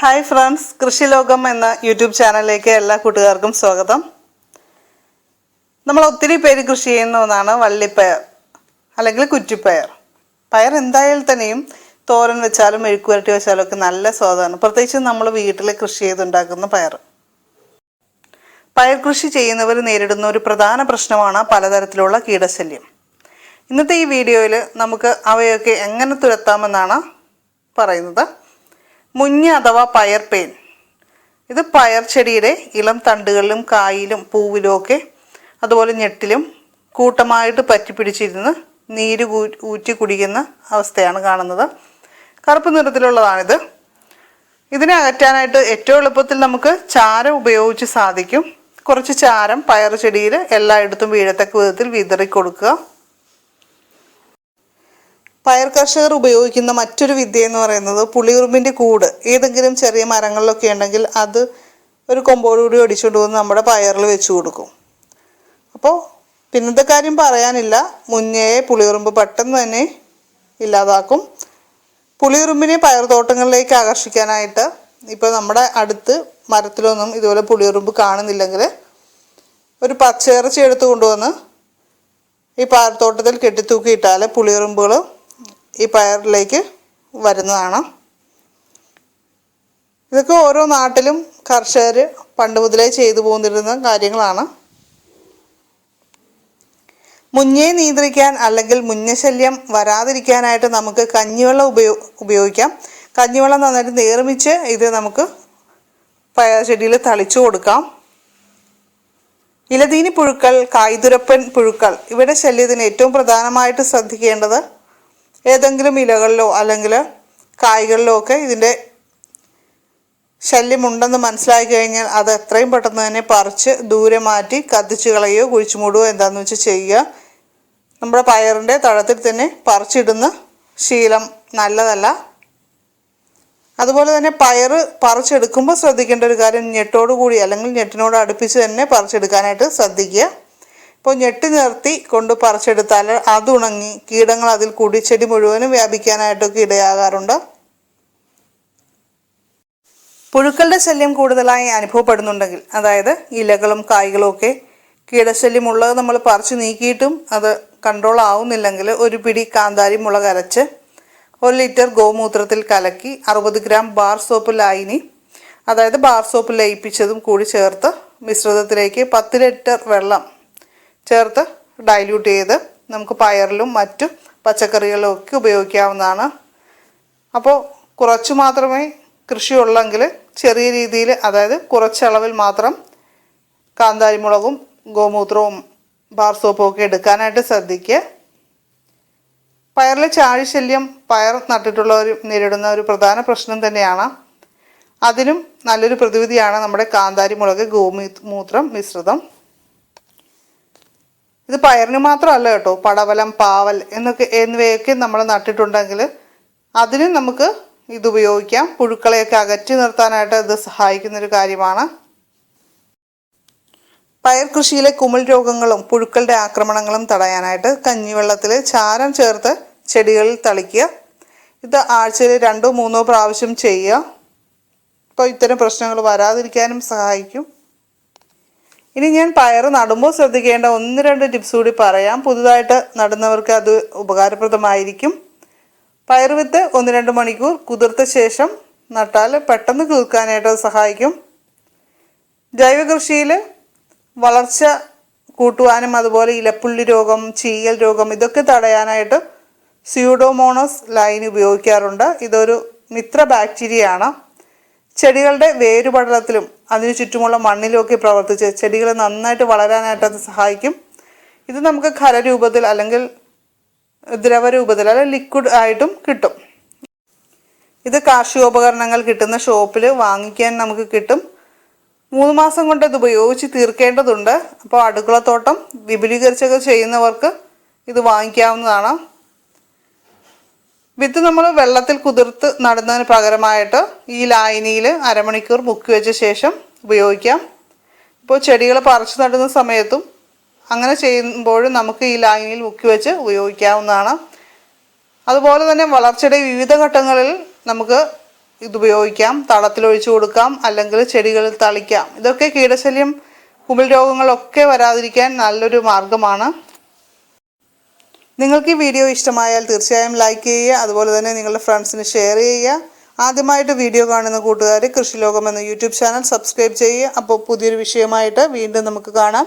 Hi friends കൃഷി ലോകം എന്ന യൂട്യൂബ് ചാനലിലേക്ക് എല്ലാ കൂട്ടുകാർക്കും സ്വാഗതം. നമ്മൾ ഒത്തിരി പേര് കൃഷി ചെയ്യുന്ന ഒന്നാണ് വള്ളിപ്പയർ അല്ലെങ്കിൽ കുറ്റിപ്പയർ. പയർ എന്തായാലും തന്നെയും തോരൻ വെച്ചാലും മെഴുക്കുവരട്ടി വെച്ചാലും ഒക്കെ നല്ല സ്വാദാണ്. പ്രത്യേകിച്ച് നമ്മൾ വീട്ടിൽ കൃഷി ചെയ്തുണ്ടാക്കുന്ന പയർ. പയർ കൃഷി ചെയ്യുന്നവർ നേരിടുന്ന ഒരു പ്രധാന പ്രശ്നമാണ് പലതരത്തിലുള്ള കീടശല്യം. ഇന്നത്തെ ഈ വീഡിയോയിൽ നമുക്ക് അവയൊക്കെ എങ്ങനെ തുരത്താമെന്നാണ് പറയുന്നത്. മുഞ്ഞ അഥവാ പയർ പേൻ. ഇത് പയർ ചെടിയുടെ ഇളം തണ്ടുകളിലും കായിലും പൂവിലും ഒക്കെ അതുപോലെ ഞെട്ടിലും കൂട്ടമായിട്ട് പറ്റിപ്പിടിച്ചിരുന്ന് നീര് ഊറ്റി കുടിക്കുന്ന അവസ്ഥയാണ് കാണുന്നത്. കറുപ്പ് നിറത്തിലുള്ളതാണിത്. ഇതിനെ അകറ്റാനായിട്ട് ഏറ്റവും എളുപ്പത്തിൽ നമുക്ക് ചാരം ഉപയോഗിച്ച് സാധിക്കും. കുറച്ച് ചാരം പയർ ചെടിയിൽ എല്ലായിടത്തും വീഴത്തക്ക വിധത്തിൽ വിതറി കൊടുക്കുക പയർ കർഷകർ ഉപയോഗിക്കുന്ന മറ്റൊരു വിദ്യ എന്ന് പറയുന്നത് പുളിയുറുമ്പിന്റെ കൂട്. ഏതെങ്കിലും ചെറിയ മരങ്ങളിലൊക്കെ ഉണ്ടെങ്കിൽ അത് ഒരു കൊമ്പോടുകൂടി ഒടിച്ചുകൊണ്ട് വന്ന് നമ്മുടെ പയറിൽ വെച്ച് കൊടുക്കും. അപ്പോൾ പിന്നത്തെ കാര്യം പറയാനില്ല. മുന്നേ പുളിയുറുമ്പ് പെട്ടെന്ന് തന്നെ ഇല്ലാതാക്കും. പുളിയുറുമ്പിനെ പയർത്തോട്ടങ്ങളിലേക്ക് ആകർഷിക്കാനായിട്ട് ഇപ്പോൾ നമ്മുടെ അടുത്ത് മരത്തിലൊന്നും ഇതുപോലെ പുളിയുറുമ്പ് കാണുന്നില്ലെങ്കിൽ ഒരു പച്ചയിറച്ചി എടുത്ത് കൊണ്ടുവന്ന് ഈ പയർത്തോട്ടത്തിൽ കെട്ടിത്തൂക്കിയിട്ടാൽ പുളിയുറുമ്പുകൾ ഈ പയറിലേക്ക് വരുന്നതാണ്. ഇതൊക്കെ ഓരോ നാട്ടിലും കർഷകർ പണ്ട് മുതലേ ചെയ്തു പോന്നിരുന്ന കാര്യങ്ങളാണ്. മുഞ്ഞെ നിയന്ത്രിക്കാൻ അല്ലെങ്കിൽ മുഞ്ഞശല്യം വരാതിരിക്കാനായിട്ട് നമുക്ക് കഞ്ഞിവെള്ളം ഉപയോ ഉപയോഗിക്കാം. കഞ്ഞിവെള്ളം നന്നായിട്ട് നേർമിച്ച് ഇത് നമുക്ക് പയർ ചെടിയിൽ തളിച്ചു കൊടുക്കാം. ഇലതീനി പുഴുക്കൾ കായ്തുരപ്പൻ പുഴുക്കൾ ഇവയുടെ ശല്യത്തിന് ഏറ്റവും പ്രധാനമായിട്ട് ശ്രദ്ധിക്കേണ്ടത് ഏതെങ്കിലും ഇലകളിലോ അല്ലെങ്കിൽ കായ്കളിലോ ഒക്കെ ഇതിന്റെ ശല്യമുണ്ടെന്ന് മനസ്സിലാക്കി കഴിഞ്ഞാൽ അത് എത്രയും പെട്ടെന്ന് തന്നെ പറിച്ച് ദൂരെ മാറ്റി കത്തിച്ച് കളയുകയോ കുഴിച്ചു മൂടുകയോ എന്താണെന്ന് വെച്ചാൽ ചെയ്യുക. നമ്മുടെ പയറിന്റെ തഴത്തിൽ തന്നെ പറിച്ചിടുന്ന ശീലം നല്ലതല്ല. അതുപോലെ തന്നെ പയർ പറിച്ചെടുക്കുമ്പോൾ ശ്രദ്ധിക്കേണ്ട ഒരു കാര്യം ഞെട്ടോടുകൂടി അല്ലെങ്കിൽ ഞെട്ടിനോട് അടുപ്പിച്ച് തന്നെ പറിച്ചെടുക്കാനായിട്ട് ശ്രദ്ധിക്കുക. ഇപ്പോൾ ഞെട്ടി നിർത്തി കൊണ്ട് പറിച്ചെടുത്താൽ അത് ഉണങ്ങി കീടങ്ങൾ അതിൽ കൂടി ചെടി മുഴുവനും വ്യാപിക്കാനായിട്ടൊക്കെ ഇടയാകാറുണ്ട്. പുഴുക്കളുടെ ശല്യം കൂടുതലായി അനുഭവപ്പെടുന്നുണ്ടെങ്കിൽ അതായത് ഇലകളും കായ്കളും ഒക്കെ കീടശല്യം ഉള്ളത് നമ്മൾ പറിച്ചു നീക്കിയിട്ടും അത് കൺട്രോൾ ആവുന്നില്ലെങ്കിൽ ഒരു പിടി കാന്താരി മുളക് അരച്ച് ഒരു ലിറ്റർ ഗോമൂത്രത്തിൽ കലക്കി അറുപത് ഗ്രാം ബാർ സോപ്പ് ലായിനി അതായത് ബാർ സോപ്പ് ലയിപ്പിച്ചതും കൂടി ചേർത്ത് മിശ്രിതത്തിലേക്ക് പത്ത് ലിറ്റർ വെള്ളം ചേർത്ത് ഡൈല്യൂട്ട് ചെയ്ത് നമുക്ക് പയറിലും മറ്റു പച്ചക്കറികളിലും ഒക്കെ ഉപയോഗിക്കാവുന്നതാണ്. അപ്പോൾ കുറച്ച് മാത്രമേ കൃഷിയുള്ളെങ്കിൽ ചെറിയ രീതിയിൽ അതായത് കുറച്ചളവിൽ മാത്രം കാന്താരിമുളകും ഗോമൂത്രവും ബാർ സോപ്പും ഒക്കെ എടുക്കാനായിട്ട് ശ്രദ്ധിക്കുക. പയറിലെ ചാഴിശല്യം പയർ നട്ടിട്ടുള്ളവർ നേരിടുന്ന ഒരു പ്രധാന പ്രശ്നം തന്നെയാണ്. അതിനും നല്ലൊരു പ്രതിവിധിയാണ് നമ്മുടെ കാന്താരി മുളക് ഗോമൂത്രം മൂത്രം മിശ്രിതം. ഇത് പയറിന് മാത്രമല്ല കേട്ടോ. പടവലം പാവൽ എന്നൊക്കെ എന്നിവയൊക്കെ നമ്മൾ നട്ടിട്ടുണ്ടെങ്കിൽ അതിന് നമുക്ക് ഇത് ഉപയോഗിക്കാം. പുഴുക്കളെയൊക്കെ അകറ്റി നിർത്താനായിട്ട് ഇത് സഹായിക്കുന്നൊരു കാര്യമാണ്. പയർ കൃഷിയിലെ കുമിൾ രോഗങ്ങളും പുഴുക്കളുടെ ആക്രമണങ്ങളും തടയാനായിട്ട് കഞ്ഞിവെള്ളത്തിൽ ചാരം ചേർത്ത് ചെടികളിൽ തളിക്കുക. ഇത് ആഴ്ചയിൽ രണ്ടോ മൂന്നോ പ്രാവശ്യം ചെയ്യുക. അപ്പോൾ ഇത്തരം പ്രശ്നങ്ങൾ വരാതിരിക്കാനും സഹായിക്കും. ഇനി ഞാൻ പയർ നടുമ്പോൾ ശ്രദ്ധിക്കേണ്ട ഒന്ന് രണ്ട് ടിപ്സ് കൂടി പറയാം. പുതുതായിട്ട് നടുന്നവർക്ക് അത് ഉപകാരപ്രദമായിരിക്കും. പയർ വിത്ത് ഒന്ന് രണ്ട് മണിക്കൂർ കുതിർത്ത ശേഷം നട്ടാൽ പെട്ടെന്ന് തീർക്കാനായിട്ട് അത് സഹായിക്കും. ജൈവ കൃഷിയിൽ വളർച്ച കൂട്ടുവാനും അതുപോലെ ഇലപ്പുള്ളി രോഗം ചീയൽ രോഗം ഇതൊക്കെ തടയാനായിട്ട് സ്യൂഡോമോണസ് ലൈൻ ഉപയോഗിക്കാറുണ്ട്. ഇതൊരു മിത്ര ബാക്ടീരിയയാണ് ചെടികളുടെ വേരുപടലത്തിലും അതിനു ചുറ്റുമുള്ള മണ്ണിലുമൊക്കെ പ്രവർത്തിച്ച് ചെടികൾ നന്നായിട്ട് വളരാനായിട്ട് അത് സഹായിക്കും. ഇത് നമുക്ക് ഖരരൂപത്തിൽ അല്ലെങ്കിൽ ദ്രവരൂപത്തിൽ അല്ലെങ്കിൽ ലിക്വിഡ് ആയിട്ടും കിട്ടും. ഇത് കാർഷികോപകരണങ്ങൾ കിട്ടുന്ന ഷോപ്പിൽ വാങ്ങിക്കാൻ നമുക്ക് കിട്ടും. മൂന്ന് മാസം കൊണ്ട് ഇത് ഉപയോഗിച്ച് തീർക്കേണ്ടതുണ്ട്. അപ്പോൾ അടുക്കളത്തോട്ടം വിപുലീകരിച്ചൊക്കെ ചെയ്യുന്നവർക്ക് ഇത് വാങ്ങിക്കാവുന്നതാണ്. വിത്ത് നമ്മൾ വെള്ളത്തിൽ കുതിർത്ത് നടുന്നതിന് പകരമായിട്ട് ഈ ലായനിയിൽ അരമണിക്കൂർ മുക്കി വെച്ച ശേഷം ഉപയോഗിക്കാം. ഇപ്പോൾ ചെടികൾ പറിച്ചു നടുന്ന സമയത്തും അങ്ങനെ ചെയ്യുമ്പോഴും നമുക്ക് ഈ ലായനിയിൽ മുക്കി വെച്ച് ഉപയോഗിക്കാവുന്നതാണ്. അതുപോലെ തന്നെ വളർച്ചയുടെ വിവിധ ഘട്ടങ്ങളിൽ നമുക്ക് ഇത് ഉപയോഗിക്കാം. തളത്തിലൊഴിച്ചു കൊടുക്കാം അല്ലെങ്കിൽ ചെടികളിൽ തളിക്കാം. ഇതൊക്കെ കീടശല്യം കുമിൾ രോഗങ്ങളൊക്കെ വരാതിരിക്കാൻ നല്ലൊരു മാർഗമാണ്. നിങ്ങൾക്ക് ഈ വീഡിയോ ഇഷ്ടമായാൽ തീർച്ചയായും ലൈക്ക് ചെയ്യുക അതുപോലെ തന്നെ നിങ്ങളുടെ ഫ്രണ്ട്സിന് ഷെയർ ചെയ്യുക. ആദ്യമായിട്ട് വീഡിയോ കാണുന്ന കൂട്ടുകാർ കൃഷിലോകം എന്ന യൂട്യൂബ് ചാനൽ സബ്സ്ക്രൈബ് ചെയ്യുക. അപ്പോൾ പുതിയൊരു വിഷയമായിട്ട് വീണ്ടും നമുക്ക് കാണാം.